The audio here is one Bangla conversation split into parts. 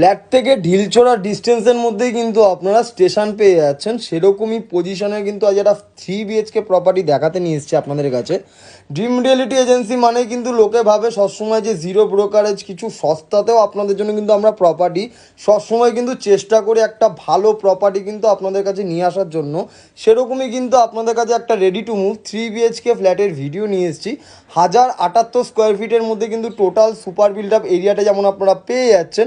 ফ্ল্যাট থেকে ঢিলছোড়া ডিস্টেন্সের মধ্যেই কিন্তু আপনারা স্টেশন পেয়ে যাচ্ছেন। সেরকমই পজিশনে কিন্তু আজ একটা থ্রি বিএচকে প্রপার্টি দেখাতে নিয়ে এসেছি আপনাদের কাছে। ড্রিম রিয়েলিটি এজেন্সি মানে কিন্তু লোকে ভাবে সবসময় যে জিরো ব্রোকারেজ কিছু সস্তাতেও আপনাদের জন্য কিন্তু আমরা প্রপার্টি সবসময় কিন্তু চেষ্টা করি একটা ভালো প্রপার্টি কিন্তু আপনাদের কাছে নিয়ে আসার জন্য। সেরকমই কিন্তু আপনাদের কাছে একটা ready to move three BHK ফ্ল্যাটের ভিডিও নিয়ে এসেছি। হাজার আটাত্তর স্কোয়ার ফিটের মধ্যে কিন্তু টোটাল সুপার বিল্ড আপ এরিয়াটা যেমন আপনারা পেয়ে যাচ্ছেন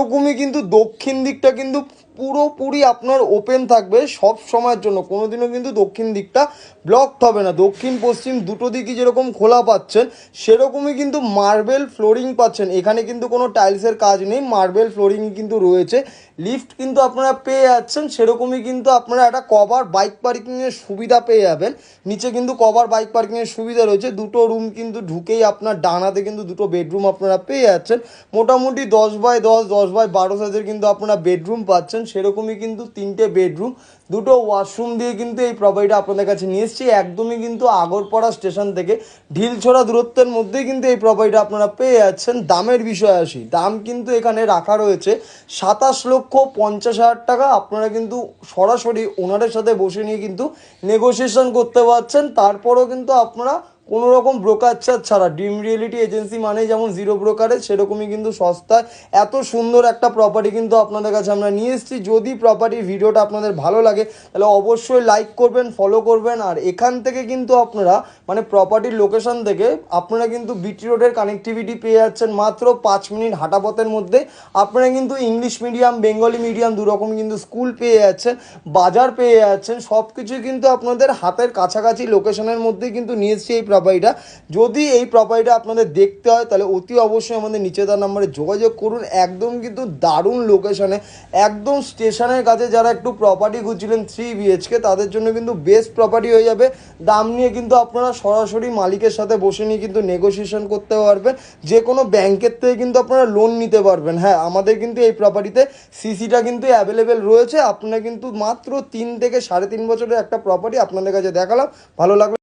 সেরকমই কিন্তু দক্ষিণ দিকটা কিন্তু পুরোপুরি আপনার ওপেন থাকবে সব সময়ের জন্য। কোনোদিনও কিন্তু দক্ষিণ দিকটা ব্লকড হবে না। দক্ষিণ, পশ্চিম দুটো দিকই যেরকম খোলা পাচ্ছেন, সেরকমই কিন্তু মার্বেল ফ্লোরিং পাচ্ছেন। এখানে কিন্তু কোনো টাইলসের কাজ নেই মার্বেল ফ্লোরিং কিন্তু রয়েছে। লিফট কিন্তু আপনারা পেয়ে যাচ্ছেন, সেরকমই কিন্তু আপনারা একটা কভার বাইক পার্কিংয়ের সুবিধা পেয়ে যাবেন। নিচে কিন্তু কভার বাইক পার্কিংয়ের সুবিধা রয়েছে। দুটো রুম কিন্তু ঢুকেই আপনার ডানাতে কিন্তু দুটো বেডরুম আপনারা পেয়ে যাচ্ছেন। মোটামুটি দশ বাই দশ দশ বাই বারো সাইজের কিন্তু আপনারা বেডরুম পাচ্ছেন। সেরকমই কিন্তু তিনটে বেডরুম দুটো ওয়াশরুম দিয়ে কিন্তু এই প্রপার্টিটা আপনাদের কাছে নিয়ে এসেছি। একদমই কিন্তু আগরপাড়া স্টেশন থেকে ঢিলছড়া দূরত্বের মধ্যেই কিন্তু এই প্রপার্টিটা আপনারা পেয়ে যাচ্ছেন। দামের বিষয়ে আসি। দাম কিন্তু এখানে রাখা রয়েছে। সাতাশ লক্ষ পঞ্চাশ হাজার টাকা। আপনারা কিন্তু সরাসরি ওনারের সাথে বসে নিয়ে কিন্তু নেগোসিয়েশন করতে পারছেন। তারপরেও কিন্তু আপনারা কোনো রকম ব্রোকার চার্জ ছাড়া ড্রিম রিয়েলিটি এজেন্সি মানে যেমন জিরো ব্রোকারে সেরকমই কিন্তু সস্তায়। এত সুন্দর একটা প্রপার্টি কিন্তু আপনাদের কাছে আমরা নিয়ে এসেছি। যদি প্রপার্টির ভিডিওটা আপনাদের ভালো লাগে, তাহলে অবশ্যই লাইক করবেন ফলো করবেন, আর এখান থেকে কিন্তু আপনারা মানে প্রপার্টির লোকেশন থেকে আপনারা কিন্তু বিটি রোডের কানেক্টিভিটি পেয়ে যাচ্ছেন মাত্র পাঁচ মিনিট হাঁটা পথের মধ্যে। আপনারা কিন্তু ইংলিশ মিডিয়াম বেঙ্গলি মিডিয়াম দুরকম কিন্তু স্কুল পেয়ে যাচ্ছেন, বাজার পেয়ে যাচ্ছেন সব কিছুই কিন্তু আপনাদের হাতের কাছাকাছি লোকেশনের মধ্যেই কিন্তু নিয়ে এসেছি এই প্রপার্টিটা যদি এই প্রপার্টিটা আপনাদের দেখতে হয়, তাহলে অতি অবশ্যই আমাদের নিচে তার নাম্বারে যোগাযোগ করুন। একদম কিন্তু দারুণ লোকেশনে একদম স্টেশনের কাছে যারা একটু প্রপার্টি খুঁজছিলেন থ্রি বিএচকে তাদের জন্য কিন্তু বেস্ট প্রপার্টি হয়ে যাবে। দাম নিয়ে কিন্তু আপনারা সরাসরি মালিকের সাথে বসে নিয়ে কিন্তু নেগোসিয়েশন করতে পারবেন। যে কোনো ব্যাংকের থেকে কিন্তু আপনারা লোন নিতে পারবেন। হ্যাঁ আমাদের কিন্তু এই প্রপার্টিতে সিসিটা কিন্তু অ্যাভেলেবেল রয়েছে। আপনারা কিন্তু মাত্র তিন থেকে সাড়ে তিন বছরের একটা প্রপার্টি আপনাদের কাছে দেখালাম। ভালো লাগল